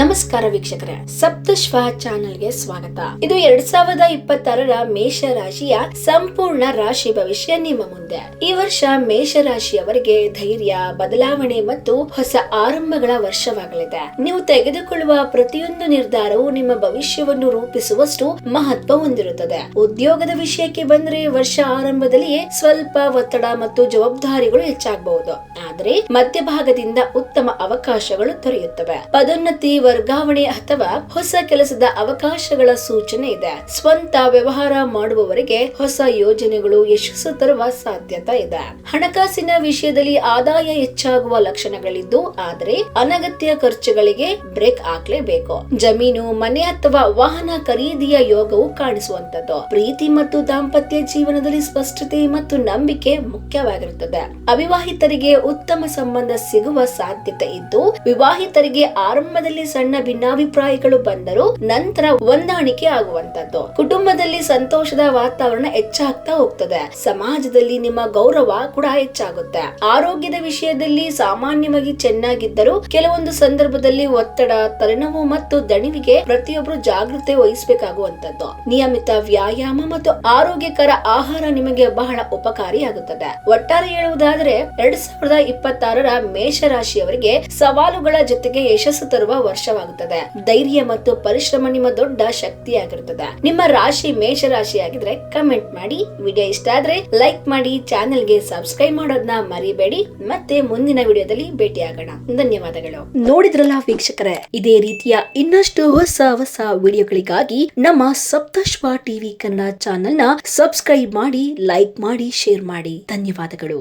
ನಮಸ್ಕಾರ ವೀಕ್ಷಕರೇ, ಸಪ್ತಶ್ವ ಚಾನೆಲ್ಗೆ ಸ್ವಾಗತ. ಇದು ಎರಡ್ ಸಾವಿರದ ಇಪ್ಪತ್ತಾರರ ಮೇಷ ರಾಶಿಯ ಸಂಪೂರ್ಣ ರಾಶಿ ಭವಿಷ್ಯ ನಿಮ್ಮ ಮುಂದೆ. ಈ ವರ್ಷ ಮೇಷ ರಾಶಿಯವರಿಗೆ ಧೈರ್ಯ, ಬದಲಾವಣೆ ಮತ್ತು ಹೊಸ ಆರಂಭಗಳ ವರ್ಷವಾಗಲಿದೆ. ನೀವು ತೆಗೆದುಕೊಳ್ಳುವ ಪ್ರತಿಯೊಂದು ನಿರ್ಧಾರವು ನಿಮ್ಮ ಭವಿಷ್ಯವನ್ನು ರೂಪಿಸುವಷ್ಟು ಮಹತ್ವ ಹೊಂದಿರುತ್ತದೆ. ಉದ್ಯೋಗದ ವಿಷಯಕ್ಕೆ ಬಂದ್ರೆ ವರ್ಷ ಆರಂಭದಲ್ಲಿಯೇ ಸ್ವಲ್ಪ ಒತ್ತಡ ಮತ್ತು ಜವಾಬ್ದಾರಿಗಳು ಹೆಚ್ಚಾಗಬಹುದು. ಆದರೆ ಮಧ್ಯಭಾಗದಿಂದ ಉತ್ತಮ ಅವಕಾಶಗಳು ದೊರೆಯುತ್ತವೆ. ಪದೋನ್ನತಿ ವರ್ಗಾವಣೆ ಅಥವಾ ಹೊಸ ಕೆಲಸದ ಅವಕಾಶಗಳ ಸೂಚನೆ ಇದೆ. ಸ್ವಂತ ವ್ಯವಹಾರ ಮಾಡುವವರಿಗೆ ಹೊಸ ಯೋಜನೆಗಳು ಯಶಸ್ಸು ತರುವ ಸಾಧ್ಯತೆ ಇದೆ. ಹಣಕಾಸಿನ ವಿಷಯದಲ್ಲಿ ಆದಾಯ ಹೆಚ್ಚಾಗುವ ಲಕ್ಷಣಗಳಿದ್ದು, ಆದರೆ ಅನಗತ್ಯ ಖರ್ಚುಗಳಿಗೆ ಬ್ರೇಕ್ ಹಾಕ್ಲೇಬೇಕು. ಜಮೀನು, ಮನೆ ಅಥವಾ ವಾಹನ ಖರೀದಿಯ ಯೋಗವು ಕಾಣಿಸುವಂತದ್ದು ಪ್ರೀತಿ ಮತ್ತು ದಾಂಪತ್ಯ ಜೀವನದಲ್ಲಿ ಸ್ಪಷ್ಟತೆ ಮತ್ತು ನಂಬಿಕೆ ಮುಖ್ಯವಾಗಿರುತ್ತದೆ. ಅವಿವಾಹಿತರಿಗೆ ಉತ್ತಮ ಸಂಬಂಧ ಸಿಗುವ ಸಾಧ್ಯತೆ ಇದ್ದು, ವಿವಾಹಿತರಿಗೆ ಆರಂಭದಲ್ಲಿ ಸಣ್ಣ ಭಿನ್ನಾಭಿಪ್ರಾಯಗಳು ಬಂದರೂ ನಂತರ ಹೊಂದಾಣಿಕೆ ಆಗುವಂತದ್ದು ಕುಟುಂಬದಲ್ಲಿ ಸಂತೋಷದ ವಾತಾವರಣ ಹೆಚ್ಚಾಗ್ತಾ ಹೋಗ್ತದೆ. ಸಮಾಜದಲ್ಲಿ ನಿಮ್ಮ ಗೌರವ ಕೂಡ ಹೆಚ್ಚಾಗುತ್ತೆ. ಆರೋಗ್ಯದ ವಿಷಯದಲ್ಲಿ ಸಾಮಾನ್ಯವಾಗಿ ಚೆನ್ನಾಗಿದ್ದರೂ ಕೆಲವೊಂದು ಸಂದರ್ಭದಲ್ಲಿ ಒತ್ತಡ, ತಲೆನೋವು ಮತ್ತು ದಣಿವಿಗೆ ಪ್ರತಿಯೊಬ್ಬರು ಜಾಗೃತೆ ವಹಿಸಬೇಕಾಗುವಂತದ್ದು ನಿಯಮಿತ ವ್ಯಾಯಾಮ ಮತ್ತು ಆರೋಗ್ಯಕರ ಆಹಾರ ನಿಮಗೆ ಬಹಳ ಉಪಕಾರಿಯಾಗುತ್ತದೆ. ಒಟ್ಟಾರೆ ಹೇಳುವುದಾದ್ರೆ, ಎರಡ್ ಸಾವಿರದ ಇಪ್ಪತ್ತಾರರ ಮೇಷರಾಶಿಯವರಿಗೆ ಸವಾಲುಗಳ ಜೊತೆಗೆ ಯಶಸ್ಸು ತರುವ ವರ್ಷವಾಗುತ್ತದೆ ಧೈರ್ಯ ಮತ್ತು ಪರಿಶ್ರಮ ನಿಮ್ಮ ದೊಡ್ಡ ಶಕ್ತಿಯಾಗಿರುತ್ತದೆ. ನಿಮ್ಮ ರಾಶಿ ಮೇಷ ರಾಶಿ ಆಗಿದ್ರೆ ಕಮೆಂಟ್ ಮಾಡಿ. ವಿಡಿಯೋ ಇಷ್ಟ ಆದ್ರೆ ಲೈಕ್ ಮಾಡಿ. ಚಾನೆಲ್ಗೆ ಸಬ್ಸ್ಕ್ರೈಬ್ ಮಾಡೋದನ್ನ ಮರಿಬೇಡಿ. ಮತ್ತೆ ಮುಂದಿನ ವಿಡಿಯೋದಲ್ಲಿ ಭೇಟಿಯಾಗೋಣ. ಧನ್ಯವಾದಗಳು. ನೋಡಿದ್ರಲ್ಲ ವೀಕ್ಷಕರೇ, ಇದೇ ರೀತಿಯ ಇನ್ನಷ್ಟು ಹೊಸ ಹೊಸ ವಿಡಿಯೋಗಳಿಗಾಗಿ ನಮ್ಮ ಸಪ್ತಶ್ವ ಟಿವಿ ಕನ್ನಡ ಚಾನೆಲ್ನ ಸಬ್ಸ್ಕ್ರೈಬ್ ಮಾಡಿ ಲೈಕ್ ಮಾಡಿ ಶೇರ್ ಮಾಡಿ. ಧನ್ಯವಾದಗಳು.